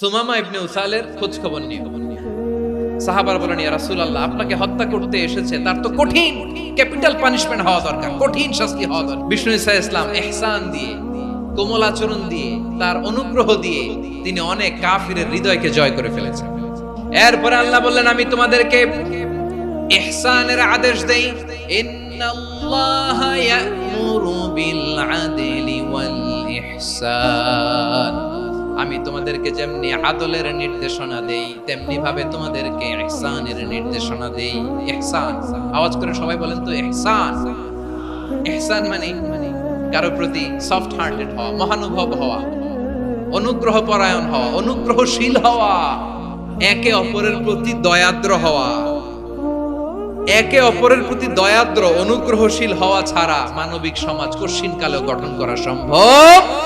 সুমামা ইবনে উসালের খোঁজ খবর নিয়ে। সাহাবার বলেন, ইয়া রাসূলুল্লাহ, আপনাকে হত্যা করতে এসেছে, তার তো কঠিন ক্যাপিটাল পানিশমেন্ট হওয়া দরকার, কঠিন শাস্তি হওয়া দরকার। বিষ্ণু ইসা ইসলাম ইহসান দিয়ে, কোমল আচরণ দিয়ে, তার অনুগ্রহ দিয়ে তিনি অনেক কাফিরের হৃদয়কে জয় করে ফেলেছেন। এরপরে আল্লাহ বললেন, আমি তোমাদেরকে ইহসানের আদেশ দেই, ইন্নাল্লাহা ইয়া'মুরু বিল আদলি ওয়াল ইহসান। আমি তোমাদেরকে যেমনি আদলের নির্দেশনা দেই তেমনি ভাবে তোমাদেরকে ইহসানের নির্দেশনা দেই। ইহসান, আওয়াজ করে সবাই বলেন তো, ইহসান। ইহসান মানে কারও প্রতি সফট হার্টেড হওয়া, মহানুভব হওয়া অনুগ্রহ পরায়ণ হওয়া, অনুগ্রহশীল হওয়া, একে অপরের প্রতি দয়াদ্র হওয়া। একে অপরের প্রতি দয়াদ্র, অনুগ্রহশীল হওয়া ছাড়া মানবিক সমাজ কশিন কালেও গঠন করা সম্ভব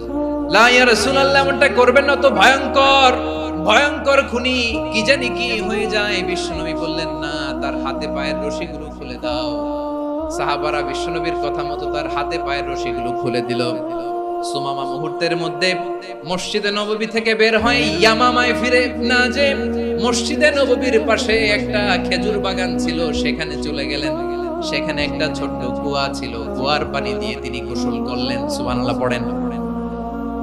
লা ইয়া রাসূলুল্লাহ এমনটা করবেন না তো ভয়ঙ্কর ভয়ঙ্কর খুনি কি জানি কি হয়ে যায়। বিশ্বনবী বললেন, না, তার হাতে পায়ের রশিগুলো খুলে দাও। সাহাবারা বিশ্বনবীর কথা মতো তার হাতে পায়ের রশিগুলো খুলে দিল। সুমামা মুহূর্তের মধ্যে মসজিদে নববী থেকে বের হয়, ইয়ামামায় ফিরে না যে মসজিদে নববীর পাশে একটা খেজুর বাগান ছিল, সেখানে চলে গেলেন। সেখানে একটা ছোট্ট কুয়া ছিল, কুয়ার পানি দিয়ে তিনি গোসল করলেন। সুবহানাল্লাহ, পড়েন।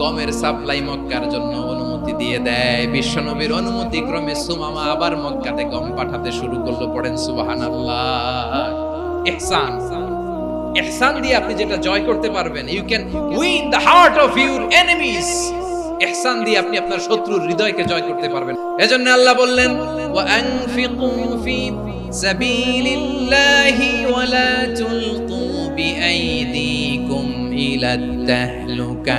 গমের সাপ্লাই মক্কার জন্য অনুমতি দিয়ে দেয়। বিশ্বনবীর অনুমতি ক্রমে সুমামা আবার মক্কাতে গম পাঠাতে শুরু করল, পড়েন সুবহানাল্লাহ। ইহসান ইহসান দিয়ে আপনি যেটা জয় করতে পারবেন you can win the heart of your enemies ইহসান দিয়ে আপনি আপনার শত্রুর হৃদয়কে জয় করতে পারবেন। এজন্য আল্লাহ বললেন ওয়া আনফিকু ফি সাবিলিল্লাহি ওয়া লা তুলকু বিআইদিকুম ইলা তাহলুকা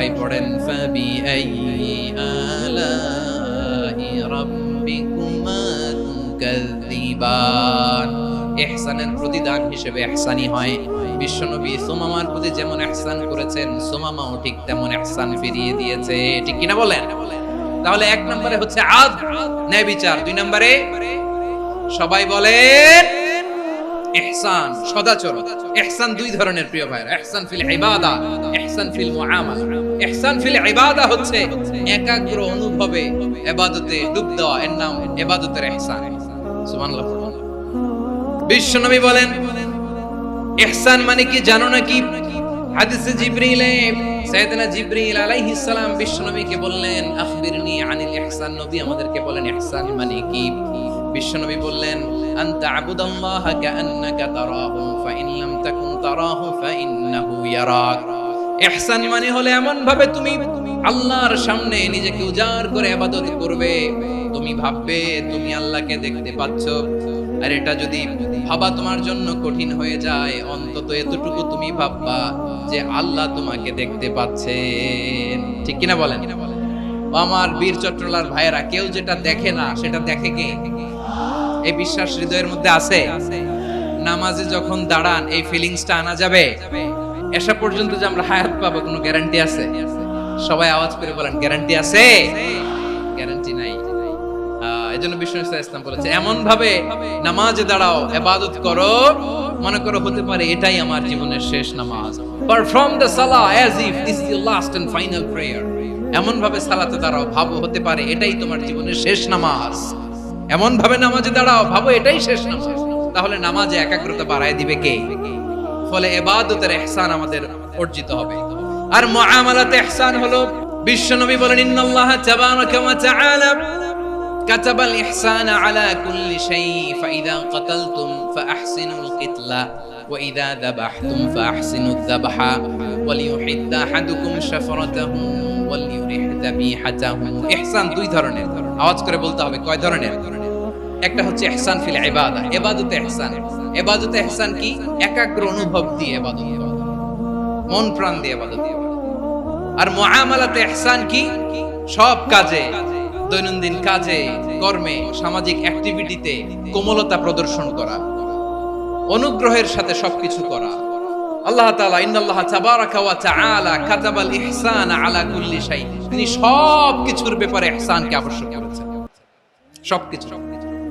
সবাই পড়েন তুকাযযিবান ইহসানের প্রতিদান হিসেবে ইহসানি হয়। বিশ্বনবী সুমামার প্রতি যেমন ইহসান করেছেন, সুমামাও ঠিক তেমন ইহসান ফিরিয়ে দিয়েছে। ঠিক কিনা বলেন? তাহলে এক নম্বরে হচ্ছে আদ, ন্যায় বিচার। দুই নম্বরে সবাই বলেন ইহসান সদাচরণ। ইহসান দুই ধরনের প্রিয় ভাইরা ইহসান ফিল ইবাদা ইহসান ফিল মুআমালা। ইহসান ফিল ইবাদা হচ্ছে একাগ্র অনুভবে ইবাদতে ডুব দেওয়া। এর নাম ইবাদতের ইহসান। সুবহানাল্লাহ। বিশ্বনবী বলেন, ইহসান মানে কি জানো নাকি? হাদিসে জিবরিলে সাইয়েদনা জিবরিল আলাইহিস সালাম বিশ্বনবীকে বললেন, আখবিরনি আনিল ইহসান। নবী আমাদেরকে বলেন, ইহসান মানে কি? বিশ্বনবী বললেন, আনতা আবুদাল্লাহ কাআন্নাকা তারাহু ফাইন লাম তাকুন তারাহু ফাইন্নাহু ইয়ারাক। ইহসান মানে হলে এমন ভাবে তুমি আল্লাহর সামনে নিজেকে উজাড় করে ইবাদত করবে। তুমি ভাববে তুমি আল্লাহকে দেখতে পাচ্ছ। আর এটা যদি ভাবা তোমার জন্য কঠিন হয়ে যায়, অন্তত এতটুকু তুমি ভাববা যে আল্লাহ তোমাকে দেখতে পাচ্ছেন ঠিক কিনা বলেন? আমার বীর চট্টলার ভাইয়েরা, কেউ যেটা দেখে না, সেটা দেখে কে? এই বিশ্বাস হৃদয়ের মধ্যে আছে? নামাজে যখন দাঁড়ান, এই ফিলিংসটা আনা যাবে? এসা পর্যন্ত যে আমরা হায়াত পাবো, কোনো গ্যারান্টি আছে? সবাই আওয়াজ করে বলেন গ্যারান্টি আছে? গ্যারান্টি নাই। এই জন্য বিষ্ণু ইসলাম বলেছে এমন ভাবে নামাজে দাঁড়াও, এবাদত করো, মনে করো হতে পারে এটাই আমার জীবনের শেষ নামাজ। পারফর্ম দ্য সালা as if this is your last and final prayer এমন ভাবে সালাতে দাঁড়াও, ভাবো হতে পারে এটাই তোমার জীবনের শেষ নামাজ। এমন ভাবে নামাজে দাঁড়াও, ভাবো এটাই শেষ নামাজ। তাহলে নামাজে একাগ্রতা বাড়ায় দিবে কে? ফলে এবাদতের ইহসান আমাদের অর্জিত হবে আর মুআমালাতে ইহসান হলো বিশ্বনবী বলেন ইন্নাল্লাহ তাবারাকা ওয়া তাআলা كتب الإحسان على كل شيء فإذا قتلتم فأحسنوا القتلة وإذا ذبحتم فأحسنوا الذبح وليحد أحدكم شفرته وليرح ذبيحته إحسان দুই ধরনের আওয়াজ করে বলতে হবে কয় ধরনের একটা হচ্ছে ইহসান ফিল ইবাদা, ইবাদতে ইহসান। ইবাদতে ইহসান কি? একাগ্র অনুভব দিয়ে ইবাদত করা। মন প্রাণ দিয়ে ইবাদত করো। আর মুআমালাতে ইহসান কি? সব কাজে, দৈনন্দিন কাজে, কর্মে, সামাজিক অ্যাক্টিভিটিতে কোমলতা প্রদর্শন করা। অনুগ্রহের সাথে সবকিছু করা। আল্লাহ তাআলা ইন্নাল্লাহ তাবারাকা ওয়া তাআলা কাতাবাল ইহসান আলা কুল্লি শাই তিনি সব কিছুর ব্যাপারে ইহসানকে আবশ্যক করেছেন। সবকিছু।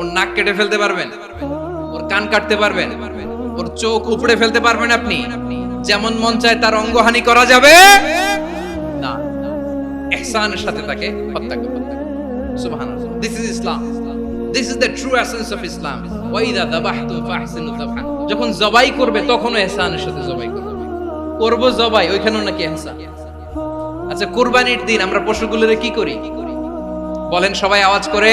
ওর নাক কেটে ফেলতে পারবেন, ওর কান কাটতে পারবেন, ওর চোখ উপড়ে ফেলতে পারবেন আপনি। যেমন মন চায় তার অঙ্গহানি করা যাবে। না ইহসানের সাথে তাকে হত্যা করবে সুবহানাল্লাহ। This is Islam this is the true essence of Islam ওয়াইদা দাবাহতুম ফাহসিনু যাবহা যখন জবাই করবে, তখনও ইহসানের সাথে জবাই করবে। করব জবাই, ওইখানেও নাকি ইহসান আচ্ছা কুরবানির দিন আমরা পশুগুলোরে কি করি? বলেন সবাই আওয়াজ করে।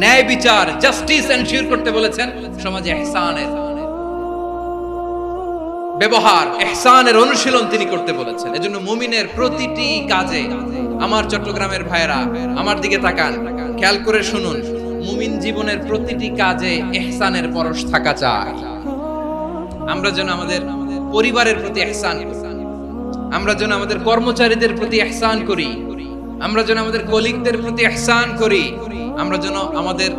ন্যায় বিচার জাস্টিস এনশিওর করতে বলেছেন সমাজে ইহসানের ব্যবহার ইহসানের অনুশীলন তিনি করতে বলেছেন। এজন্য মুমিনের প্রতিটি কাজে আমার চট্টগ্রামের ভাইয়েরা, আমার দিকে তাকান, খেয়াল করে শুনুন, মুমিন জীবনের প্রতিটি কাজে ইহসানের পরশ থাকা চাই। আমরা যেন আমাদের পরিবারের প্রতি ইহসান করি। আমরা যেন আমাদের কর্মচারীদের প্রতি ইহসান করি। আমরা যেন আমাদের কলিগদের প্রতি ইহসান করি। আমরা যেন আমাদের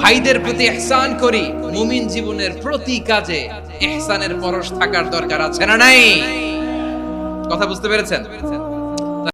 ভাইদের প্রতি এহসান করি, মুমিন জীবনের প্রতি কাজে এহসানের পরশ থাকার দরকার আছে না নাই? কথা বুঝতে পেরেছেন?